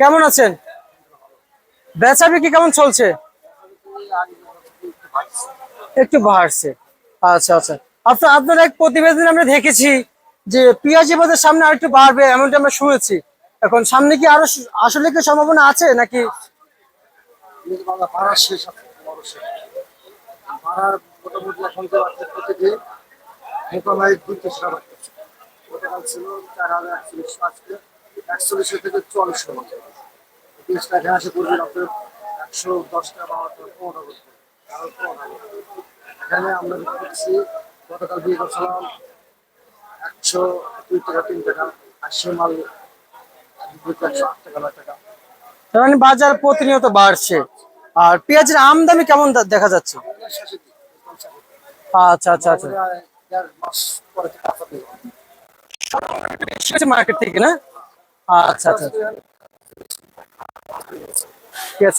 কেমন আছেন? বেচা বিক্রি কেমন চলছে? একটু বাড়ছে। আচ্ছা আচ্ছা। আপনার আপনার এক প্রতিবেদন আমরা দেখেছি যে পেঁয়াজি বাজার সামনে আর একটু বাড়বে, এমনটা আমরা শুনেছি। এখন সামনে কি আরও আসলে কি সম্ভাবনা আছে নাকি? মোটামুটি একচল্লিশ থেকে মতো তিরিশটা এখানে আপনার একশো দশটা বারো পনেরো করতে এখানে আমরা করছি গতকাল বিয়ে করছিলাম একশো দুই টাকা তিন টাকা আশি মাল একশো আট টাকা নয় টাকা। মানে বাজার প্রতিনিয়ত বাড়ছে। আর পেঁয়াজের আমদানি কেমন দেখা যাচ্ছে। আচ্ছা আচ্ছা আচ্ছা। মার্কেট থেকে না? আচ্ছা আচ্ছা।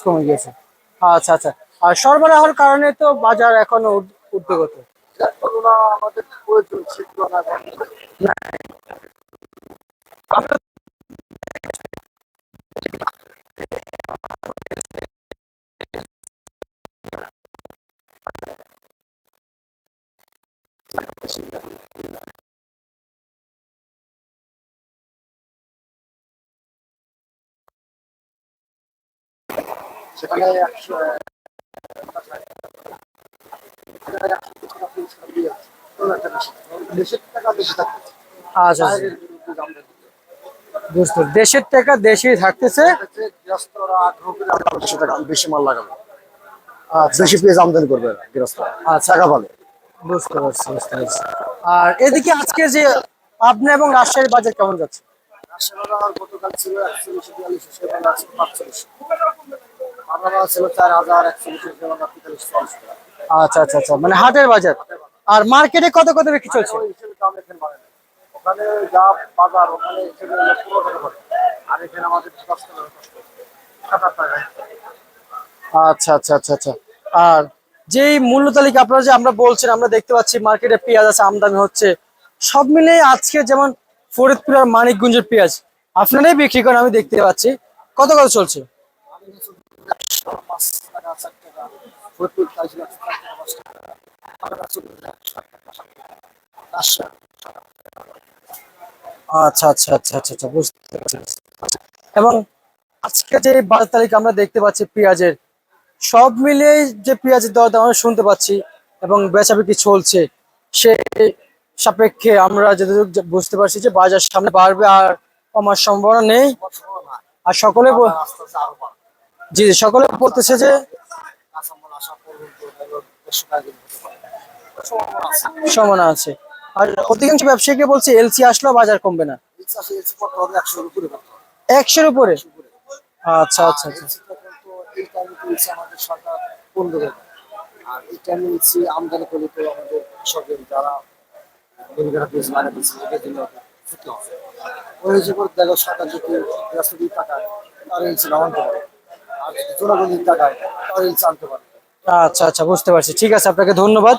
কমে গেছে আচ্ছা আচ্ছা। আর সরবরাহের কারণে তো বাজার এখনও উদ- উদ্যোগত। কম। সেখানে দাম দেয়। বুঝতে দেশের টাকা দেশেই থাকতেছে। বেশি টাকা বেশি মাল লাগাবো। বেশি পেঁয়াজ আমদানি করবে আচ্ছা। টাকা ভালো বুঝতে পারছি বুঝতে পারছি। আর এদিকে আজকে যে আপনি এবং রাজশাহীর বাজার কেমন যাচ্ছে? গতকাল ছিল একচল্লিশ বিয়াল্লিশ আচ্ছা আচ্ছা আচ্ছা। মানে হাটের বাজার। আর মার্কেটে কত কত বিক্রি চলছে? যা আচ্ছা আচ্ছা আচ্ছা আচ্ছা। আর যেই মূল্য তালিকা আপনারা যে আমরা বলছেন, আমরা দেখতে পাচ্ছি মার্কেটে পেঁয়াজ আছে, আমদানি হচ্ছে। সব মিলে আজকে যেমন ফরিদপুর আর মানিকগঞ্জের পেঁয়াজ, আপনারাই বিক্রি করেন, আমি দেখতে পাচ্ছি। কত কত চলছে? একশো পাঁচ টাকা আমার এবং আজকে যে বাজার তালিকা আমরা দেখতে পাচ্ছি পেঁয়াজের, সব মিলিয়ে যে পেঁয়াজের আমরা শুনতে পাচ্ছি এবং বেচা বিক্রি চলছে, সে সাপেক্ষে আমরা যতটুকু বুঝতে পারছি যে বাজার সামনে বাড়বে আর কমার সম্ভাবনা নেই। আর সকলে জি সকলে বলতেছে যে টাকা সম্ভাবনা আছে। আর অধিকাংশ ব্যবসায়ীকে বলছে, এলসি আসলেও বাজার কমবে না। এলসি একশোর উপরে? আচ্ছা আচ্ছা আচ্ছা। এলসি আর ওই হিসেবে দেখো সরকার যদি তার ইলসি না পারে আচ্ছা আচ্ছা বুঝতে পারছি। ঠিক আছে আপনাকে ধন্যবাদ।